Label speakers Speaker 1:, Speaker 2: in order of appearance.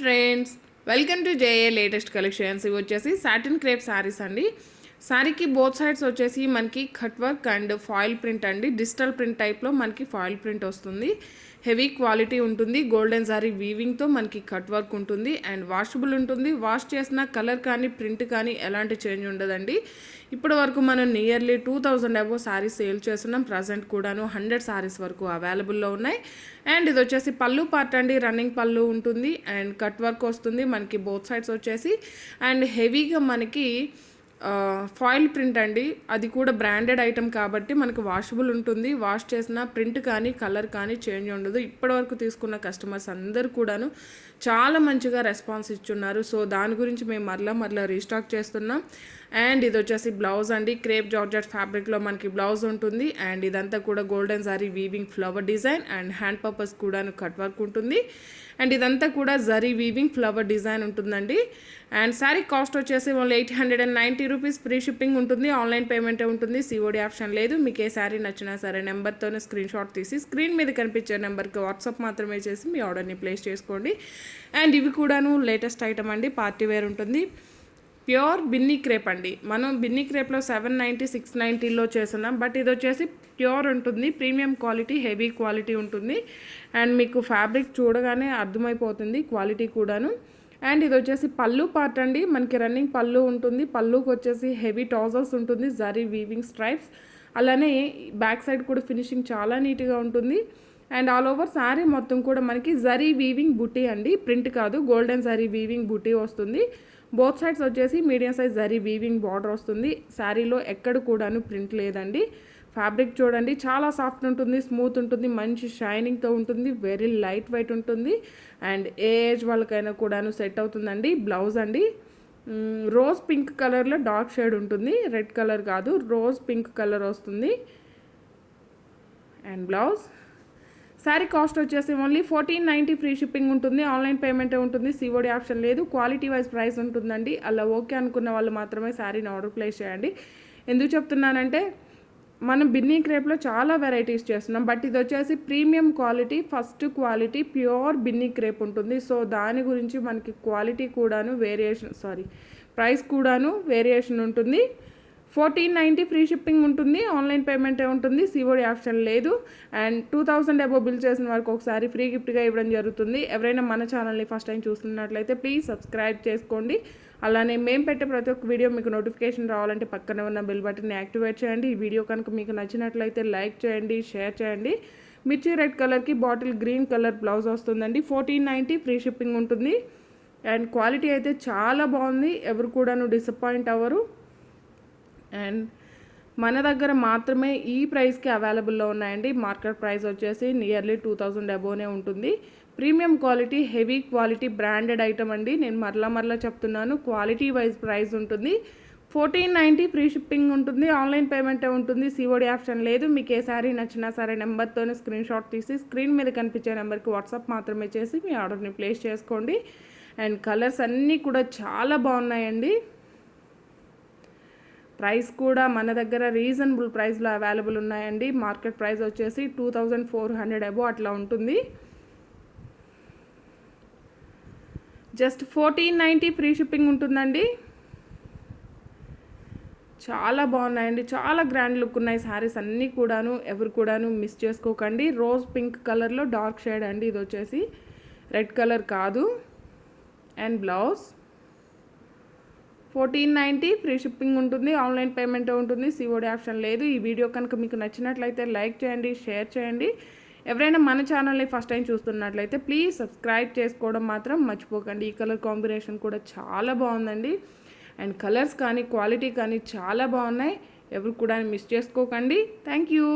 Speaker 1: Friends welcome to J A latest collections ఇవి వచ్చేసి satin crepe saris అండి. శారీకి బోత్ సైడ్స్ వచ్చేసి మనకి cut work and foil print అండి. డిజిటల్ ప్రింట్ టైప్లో మనకి ఫాయిల్ ప్రింట్ వస్తుంది. హెవీ క్వాలిటీ ఉంటుంది. గోల్డెన్ సారీ వీవింగ్తో మనకి కట్ వర్క్ ఉంటుంది. అండ్ వాషబుల్ ఉంటుంది. వాష్ చేసిన కలర్ కానీ ప్రింట్ కానీ ఎలాంటి చేంజ్ ఉండదండి. ఇప్పటి వరకు మనం nearly two thousand above saris sale చేస్తున్నాం. ప్రజెంట్ కూడాను హండ్రెడ్ శారీస్ వరకు అవైలబుల్లో ఉన్నాయి. అండ్ ఇది వచ్చేసి పళ్ళు పార్ట్ అండి. రన్నింగ్ పళ్ళు ఉంటుంది. అండ్ కట్ వర్క్ వస్తుంది. మనకి బోత్ సైడ్స్ వచ్చేసి. అండ్ హెవీగా మనకి ఫాయిల్ ప్రింట్ అండి. అది కూడా బ్రాండెడ్ ఐటెం కాబట్టి మనకు వాషబుల్ ఉంటుంది. వాష్ చేసిన ప్రింట్ కానీ కలర్ కానీ చేంజ్ ఉండదు. ఇప్పటివరకు తీసుకున్న కస్టమర్స్ అందరు కూడాను చాలా మంచిగా రెస్పాన్స్ ఇచ్చున్నారు. సో దాని గురించి మేము మరలా మరలా రీస్టాక్ చేస్తున్నాం. అండ్ ఇది వచ్చేసి బ్లౌజ్ అండి. క్రేప్ జార్జెట్ ఫ్యాబ్రిక్లో మనకి బ్లౌజ్ ఉంటుంది. అండ్ ఇదంతా కూడా golden sari weaving flower design and hand purpose కూడాను కట్ వర్క్ ఉంటుంది. అండ్ ఇదంతా కూడా జరీ వీవింగ్ ఫ్లవర్ డిజైన్ ఉంటుందండి. అండ్ శారీ కాస్ట్ వచ్చేసి only eight hundred and ninety rupees free shipping ఉంటుంది ఆన్లైన్ పేమెంట్ ఉంటుంది సిఓడి ఆప్షన్ లేదు. మీకు ఏ శారీ నచ్చినా సరే నెంబర్తోనే స్క్రీన్ షాట్ తీసి స్క్రీన్ మీద కనిపించే నెంబర్కి వాట్సాప్ మాత్రమే చేసి మీ ఆర్డర్ని ప్లేస్ చేసుకోండి. అండ్ ఇవి కూడాను లేటెస్ట్ ఐటమ్ అండి పార్టీ వేర్ ఉంటుంది. ప్యూర్ బిన్నీ క్రేప్ అండి. మనం బిన్నీ క్రేప్లో సెవెన్ నైంటీ సిక్స్ నైంటీలో చేస్తున్నాం. బట్ ఇది వచ్చేసి ప్యూర్ ఉంటుంది ప్రీమియం క్వాలిటీ హెవీ క్వాలిటీ ఉంటుంది. అండ్ మీకు ఫ్యాబ్రిక్ చూడగానే అర్థమైపోతుంది క్వాలిటీ కూడాను. అండ్ ఇది వచ్చేసి పళ్ళు పార్ట్ అండి. మనకి రన్నింగ్ పళ్ళు ఉంటుంది. పళ్ళుకి వచ్చేసి హెవీ టాజర్స్ ఉంటుంది. Zari weaving stripes. అలానే బ్యాక్ సైడ్ కూడా ఫినిషింగ్ చాలా నీట్గా ఉంటుంది. అండ్ ఆల్ ఓవర్ శారీ మొత్తం కూడా మనకి జరీ వీవింగ్ బుటీ అండి. ప్రింట్ కాదు గోల్డెన్ జరీ వీవింగ్ బుటీ వస్తుంది. బోత్ సైడ్స్ వచ్చేసి medium size zari weaving border వస్తుంది. శారీలో ఎక్కడ కూడాను ప్రింట్ లేదండి. ఫ్యాబ్రిక్ చూడండి. చాలా సాఫ్ట్ ఉంటుంది స్మూత్ ఉంటుంది మంచి షైనింగ్తో ఉంటుంది వెరీ లైట్ వెయిట్ ఉంటుంది. అండ్ ఏ ఏజ్ వాళ్ళకైనా కూడాను సెట్ అవుతుందండి. బ్లౌజ్ అండి. రోజ్ పింక్ కలర్లో డార్క్ షేడ్ ఉంటుంది. రెడ్ కలర్ కాదు రోజ్ పింక్ కలర్ వస్తుంది. And blouse. శారీ కాస్ట్ వచ్చేసి only fourteen ninety free shipping ఉంటుంది. ఆన్లైన్ పేమెంటే ఉంటుంది. సిఓడి ఆప్షన్ లేదు. క్వాలిటీ వైజ్ ప్రైస్ ఉంటుందండి. అలా ఓకే అనుకున్న వాళ్ళు మాత్రమే శారీని ఆర్డర్ ప్లేస్ చేయండి. ఎందుకు చెప్తున్నానంటే మనం బిన్నీ క్రేప్లో చాలా వెరైటీస్ చేస్తున్నాం. బట్ ఇది వచ్చేసి premium quality first quality pure Binny crepe ఉంటుంది. సో దాని గురించి మనకి క్వాలిటీ కూడాను వేరియేషన్ సారీ ప్రైస్ కూడాను వేరియేషన్ ఉంటుంది. ఫోర్టీన్ నైంటీ ఫ్రీ షిప్పింగ్ ఉంటుంది ఆన్లైన్ పేమెంటే ఉంటుంది సిఓడి ఆప్షన్ లేదు. And two thousand above bill చేసిన వరకు ఒకసారి ఫ్రీ గిఫ్ట్గా ఇవ్వడం జరుగుతుంది. ఎవరైనా మన ఛానల్ని ఫస్ట్ టైం చూస్తున్నట్లయితే ప్లీజ్ సబ్స్క్రైబ్ చేసుకోండి. అలానే మేము పెట్టే ప్రతి ఒక్క వీడియో మీకు నోటిఫికేషన్ రావాలంటే పక్కనే ఉన్న బెల్ బటన్ని యాక్టివేట్ చేయండి. ఈ వీడియో కనుక మీకు నచ్చినట్లయితే లైక్ చేయండి షేర్ చేయండి. మిర్చి రెడ్ కలర్కి బాటిల్ గ్రీన్ కలర్ బ్లౌజ్ వస్తుందండి. ఫోర్టీన్ నైంటీ ఫ్రీ షిప్పింగ్ ఉంటుంది. అండ్ క్వాలిటీ అయితే చాలా బాగుంది. ఎవరు కూడాను డిసప్పాయింట్ అవ్వరు. అండ్ మన దగ్గర మాత్రమే ఈ ప్రైస్కి అవైలబుల్లో ఉన్నాయండి. మార్కెట్ ప్రైస్ వచ్చేసి నియర్లీ టూ థౌజండ్ అబోనే ఉంటుంది. Premium quality heavy quality branded item అండి. నేను మరలా మరలా చెప్తున్నాను క్వాలిటీ వైజ్ ప్రైస్ ఉంటుంది. ఫోర్టీన్ నైంటీ ఫ్రీ షిప్పింగ్ ఉంటుంది ఆన్లైన్ పేమెంటే ఉంటుంది సిఓడి ఆప్షన్ లేదు. మీకు ఏ సారీ నచ్చినా సరే నెంబర్తోనే స్క్రీన్ షాట్ తీసి స్క్రీన్ మీద కనిపించే నెంబర్కి వాట్సాప్ మాత్రమే చేసి మీ ఆర్డర్ని ప్లేస్ చేసుకోండి. అండ్ కలర్స్ అన్నీ కూడా చాలా బాగున్నాయండి. ప్రైస్ కూడా మన దగ్గర రీజనబుల్ ప్రైస్లో అవైలబుల్ ఉన్నాయండి. మార్కెట్ ప్రైస్ వచ్చేసి two thousand four hundred above అట్లా ఉంటుంది. Just fourteen ninety free shipping ఉంటుందండి. చాలా బాగున్నాయండి. చాలా గ్రాండ్ లుక్ ఉన్నాయి శారీస్ అన్నీ కూడాను. ఎవరు కూడాను మిస్ చేసుకోకండి. రోజ్ పింక్ కలర్లో డార్క్ షేడ్ అండి. ఇది వచ్చేసి రెడ్ కలర్ కాదు. And blouse. Fourteen ninety free shipping ఉంటుంది ఆన్లైన్ పేమెంట్ ఉంటుంది సిఓడి ఆప్షన్ లేదు. ఈ వీడియో కనుక మీకు నచ్చినట్లయితే లైక్ చేయండి షేర్ చేయండి. ఎవరైనా మన ఛానల్ని ఫస్ట్ టైం చూస్తున్నట్లయితే ప్లీజ్ సబ్స్క్రైబ్ చేసుకోవడం మాత్రం మర్చిపోకండి. ఈ కలర్ కాంబినేషన్ కూడా చాలా బాగుందండి. అండ్ కలర్స్ కానీ క్వాలిటీ కానీ చాలా బాగున్నాయి. ఎవరు కూడా మిస్ చేసుకోకండి. Thank you.